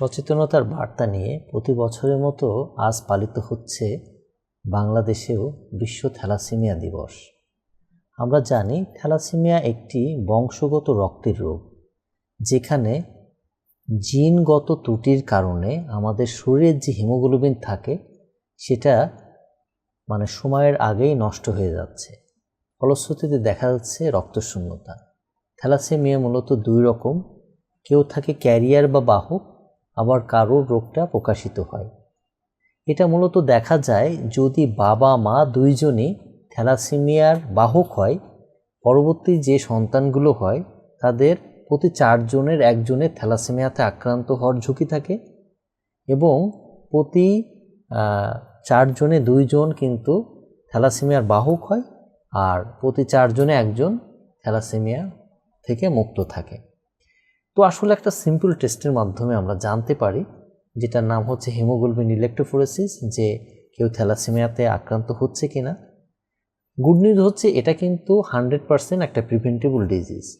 সচেতনতার বার্তা নিয়ে প্রতি বছরের মতো আজ পালিত হচ্ছে বাংলাদেশেও বিশ্ব থ্যালাসেমিয়া দিবস। আমরা জানি থ্যালাসেমিয়া একটি বংশগত রক্তের রোগ, যেখানে জিনগত ত্রুটির কারণে আমাদের শরীরের যে হিমোগ্লোবিন থাকে, সেটা মানে সময়ের আগেই নষ্ট হয়ে যাচ্ছে। ফলশ্রুতিতে দেখা যাচ্ছে রক্তশূন্যতা। থ্যালাসেমিয়া মূলত দুই রকম, কেউ থাকে ক্যারিয়ার বা বাহক আবার কারোর রোগটা প্রকাশিত হয়। এটা মূলত দেখা যায় যদি বাবা মা দুইজনই থ্যালাসেমিয়ার বাহক হয়, পরবর্তী যে সন্তানগুলো হয়, তাদের প্রতি চারজনের একজনের থ্যালাসেমিয়াতে আক্রান্ত হওয়ার ঝুঁকি থাকে এবং প্রতি চারজনে দুইজন কিন্তু থ্যালাসেমিয়ার বাহক হয় আর প্রতি চারজনে একজন থ্যালাসেমিয়া থেকে মুক্ত থাকে। তো আসলে একটা সিম্পল টেস্টের মাধ্যমে আমরা জানতে পারি যেটার নাম হচ্ছে হিমোগ্লোবিন ইলেকট্রোফোরেসিস যে কেউ থ্যালাসেমিয়াতে আক্রান্ত হচ্ছে কিনা। গুড নিউজ হচ্ছে এটা কিন্তু হান্ড্রেড পারসেন্ট একটা প্রিভেন্টেবল ডিজিজ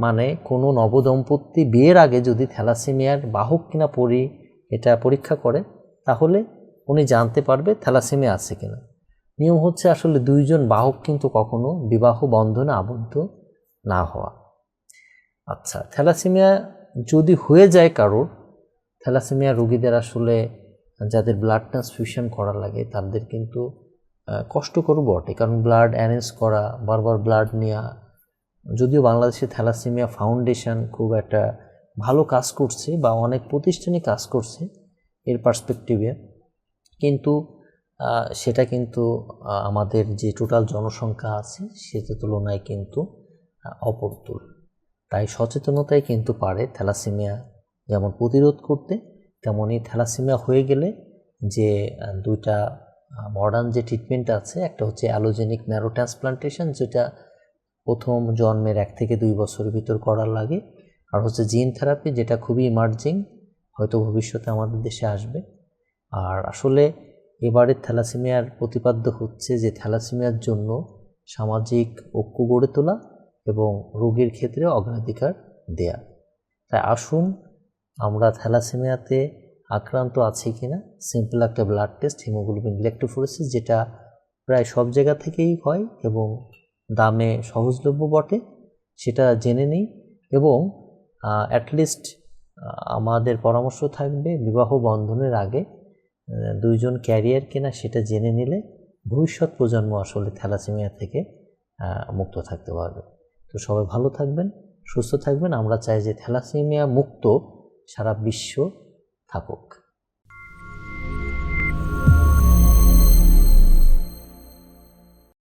মানে কোনো নবদম্পতি বিয়ের আগে যদি থ্যালাসেমিয়ার বাহক কিনা পরি, এটা পরীক্ষা করে, তাহলে উনি জানতে পারবে থ্যালাসেমিয়া আছে কিনা। নিয়ম হচ্ছে আসলে দুইজন বাহক কিন্তু কখনো বিবাহ বন্ধনে আবদ্ধ না হওয়া। আচ্ছা থ্যালাসেমিয়া যদি হয়ে যায় কারোর, থ্যালাসেমিয়া রোগীদের আসলে যাদের ব্লাড ট্রান্সফিউশন করা লাগে, তাদের কিন্তু কষ্টকর বটে। কারণ ব্লাড অ্যারেঞ্জ করা, বারবার ব্লাড নেওয়া যদিও বাংলাদেশে থ্যালাসেমিয়া ফাউন্ডেশন খুব একটা ভালো কাজ করছে বা অনেক প্রতিষ্ঠানে কাজ করছে এর পার্সপেক্টিভে কিন্তু সেটা কিন্তু আমাদের যে টোটাল জনসংখ্যা আছে সেটার তুলনায় কিন্তু অপরতুল। তাই সচেতনতাই কিন্তু পারে থ্যালাসেমিয়া। যেমন প্রতিরোধ করতে, তেমনই থ্যালাসেমিয়া হয়ে গেলে যে দুইটা মডার্ন যে ট্রিটমেন্ট আছে, একটা হচ্ছে অ্যালোজেনিক ন্যারো ট্রান্সপ্লান্টেশন যেটা প্রথম জন্মের এক থেকে দুই বছরের ভিতর করার লাগে। আর হচ্ছে জিন থেরাপি যেটা খুবই ইমার্জিং হয়তো ভবিষ্যতে আমাদের দেশে আসবে। আর আসলে এবারের থ্যালাসেমিয়ার প্রতিপাদ্য হচ্ছে যে, থ্যালাসেমিয়ার জন্য সামাজিক ঐক্য গড়ে তোলা এবং রোগীর ক্ষেত্রে অগ্রাধিকার দেয়া। তাই আসুন, আমরা থ্যালাসেমিয়াতে আক্রান্ত আছি কিনা সিম্পল একটা ব্লাড টেস্ট হিমোগ্লোবিন ইলেকট্রোফোরেসিস যেটা প্রায় সব জায়গা থেকেই হয় এবং দামে সহজলভ্য বটে, সেটা জেনে নিই এবং অ্যাটলিস্ট আমাদের পরামর্শ থাকবে বিবাহ বন্ধনের আগে দুইজন ক্যারিয়ার কিনা সেটা জেনে নিলে ভবিষ্যৎ প্রজন্ম আসলে থ্যালাসেমিয়া থেকে মুক্ত থাকতে পারবে। তো সবাই ভালো থাকবেন সুস্থ থাকবেন। আমরা চাই যে থ্যালাসেমিয়া মুক্ত সারা বিশ্ব থাকুক।